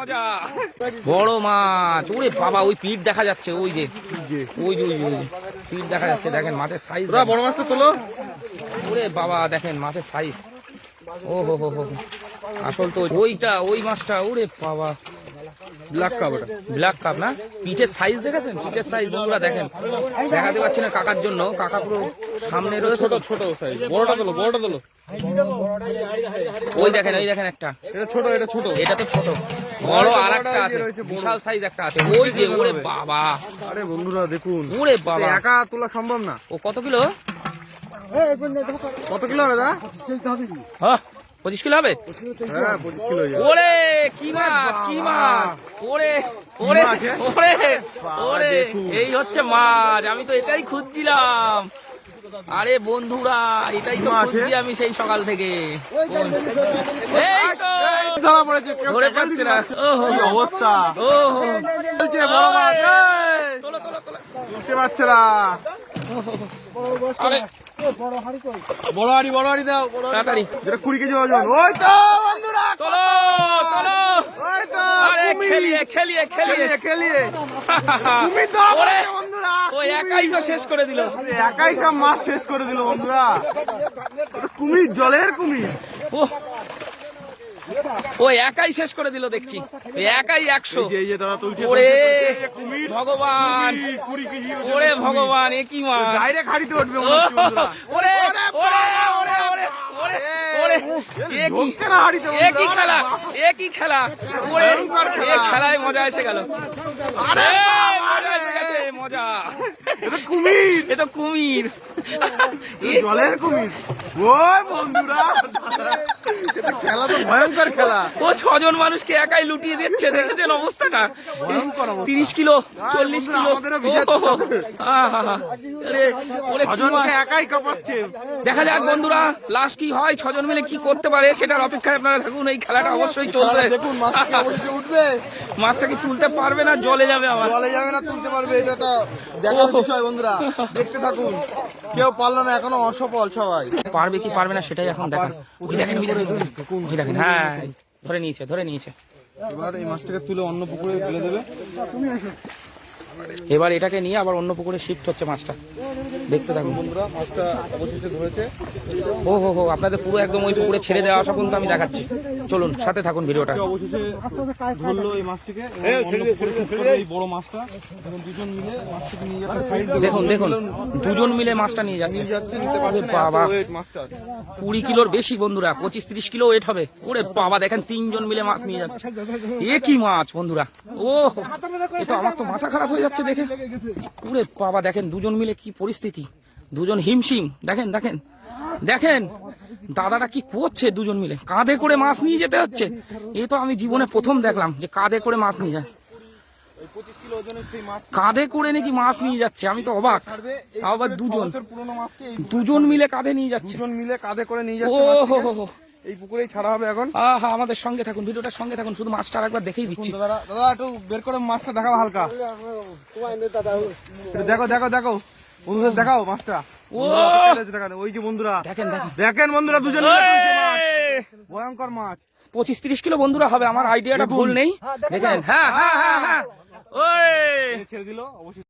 মজা। বড় মাছ। ওরে বাবা ওই পিঠ দেখা যাচ্ছে ওই যে। ওই যে ওই যে পিঠ দেখা যাচ্ছে দেখেন মাছের সাইজ বড় মাছটা তোলো। ওরে বাবা দেখেন মাছের সাইজ ও হো হো হো আসল তো ওইটা ওই মাছটা ওরে বাবা। ব্ল্যাক কাপ ওটা। ব্ল্যাক কাপ না? পিঠের সাইজ দেখেছেন? পিঠের সাইজ বন্ধুরা দেখেন। দেখাতে পাচ্ছি না কাকার জন্য। কাকা পুরো সামনে রয়েছে। ছোট ছোট সাইজ বড়টা তোলো বড়টা তোলো। ওই দেখেন ওই দেখেন একটা। এটা ছোট এটা ছোট। এটা তো ছোট। বড় আর একটা আছে। বিশাল সাইজ একটা আছে। ওই যে ওরে বাবা। আরে বন্ধুরা দেখুন। ওরে বাবা। একা তোলা সম্ভব না। ও কত কিলো? কত কিলো হবে দা? হ্যাঁ পঁচিশ কিলো হবে? হ্যাঁ পঁচিশ কিলো হয়ে ওরে কি মাছ কি মাছ। ওরে ওরে ওরে ওরে এই হচ্ছে মাছ। আমি তো এটাই খুঁজছিলাম। আরে বন্ধুরা এটাই তো খুঁজছি আমি সেই সকাল থেকে। ধরা পড়েছে ধরে পাচ্ছি না। না। ওহো। কি অবস্থা। ওহো। চলছে বড় মাছ এই! তোলো তোলো তোলো। বুঝতে পারছে না। আরে! বড় হাড়ি বড় হাড়ি দাও তাড়াতাড়ি। যেটা কুড়ি কেজি ওজন। ওই তো বন্ধুরা তোলো তোলো। ওই তো আরে খেলিয়ে খেলিয়ে খেলিয়ে। খেলিয়ে তো ওরে আমাদের বন্ধুরা ও একাই তো শেষ করে দিল। একাই সব মাছ শেষ করে দিল বন্ধুরা। কুমির জলের কুমির। ও ও একাই শেষ করে দিল দেখছি। একাই একশো। ওরে ভগবান। ওরে ভগবান এ কি মাছ? ডাইরেক্ট উঠবে ও, হচ্ছে বন্ধুরা। ওরে ওরে ওরে ওরে ওরে ওরে এ কি? ঢুকছে না হাড়িতে এ কি বন্ধুরা। খেলা? এ কি খেলা? ওরে খেলায় মজা এসে গেল। আরে মজা। এটা কুমির। এটা কুমির। জলের কুমির। ওই বন্ধুরা। খেলা তো ভয়ঙ্কর খেলা। ও ছজন মানুষকে একাই লুটিয়ে দিচ্ছে দেখেছেন অবস্থাটা? তিরিশ কিলো চল্লিশ কিলো। একাই কাঁপাচ্ছে। দেখা যাক বন্ধুরা লাস্ট কি হয় ছজন মিলে কি করতে পারে সেটার অপেক্ষায় আপনারা থাকুন এই খেলাটা অবশ্যই চলবে। উঠবে। মাছটা কি তুলতে পারবে না জলে যাবে আমার জলে যাবে না তুলতে পারবে এটা একটা দেখার বিষয় বন্ধুরা। দেখতে থাকুন। কেউ পারল না এখনও অসফল সবাই। পারবে কি পারবে না সেটাই এখন দেখার ওই দেখেন ওই দেখেন ওই দেখেন হ্যাঁ ধরে নিয়েছে ধরে নিয়েছে। এবার এই মাছটাকে তুলে অন্য পুকুরে ফেলে দেবে। এবার এটাকে নিয়ে আবার অন্য পুকুরে শিফট হচ্ছে মাছটা। দেখতে থাকুন। বন্ধুরা মাছটা অবশেষে ধরেছে। ও হো হো আপনাদের পুরো একদম ওই পুকুরে ছেড়ে দেওয়া আসা পর্যন্ত আমি দেখাচ্ছি। চলুন সাথে থাকুন ভিডিওটা। অবশেষে ধরলো এই মাছটিকে এবং অন্য পুকুরে shift করবে এই বড় মাছটা। দুজন মিলে মাছটাকে নিয়ে যাচ্ছে দেখুন দেখুন দুজন মিলে মাছটা নিয়ে যাচ্ছে। বাবা। কুড়ি কিলোর বেশি বন্ধুরা পঁচিশ তিরিশ কিলো ওয়েট হবে। ওরে বাবা দেখেন তিনজন মিলে মাছ নিয়ে যাচ্ছে। এ কি মাছ বন্ধুরা? ও এ তো আমার তো মাথা খারাপ হয়ে যাচ্ছে দেখে। ওরে বাবা দেখেন দুজন মিলে কি পরিস্থিতি। দুজন হিমশিম। দেখেন দেখেন। দেখেন দাদাটা কি করছে দুজন মিলে? কাঁধে করে মাছ নিয়ে যেতে হচ্ছে? এ তো আমি জীবনে প্রথম দেখলাম যে কাঁধে করে মাছ নিয়ে যায়। কাঁধে করে নাকি মাছ নিয়ে যাচ্ছে? আমি তো অবাক। আবার দুজন। দুজন মিলে কাঁধে নিয়ে যাচ্ছে। দুজন মিলে কাঁধে করে নিয়ে ও যাচ্ছে মাছটিকে। হো হো এই পুকুরেই ছাড়া হবে এখন? আহা আমাদের সঙ্গে থাকুন ভিডিওটার সঙ্গে থাকুন শুধু মাছটা একবার দেখেই দিচ্ছি। দাদা দাদা একটু বের করে মাছটা দেখাও হালকা। দেখো দেখো দেখো। বন্ধুদের দেখাও মাছটা। ওই যে বন্ধুরা। দেখেন দেখেন। বন্ধুরা দুজন! ভয়ঙ্কর মাছ। পঁচিশ তিরিশ কিলো বন্ধুরা হবে আমার আইডিয়াটা ভুল নেই। দেখেন। হ্যাঁ হ্যাঁ হ্যাঁ হ্যাঁ। ওই! ছেড়ে দিল অবশ্যই।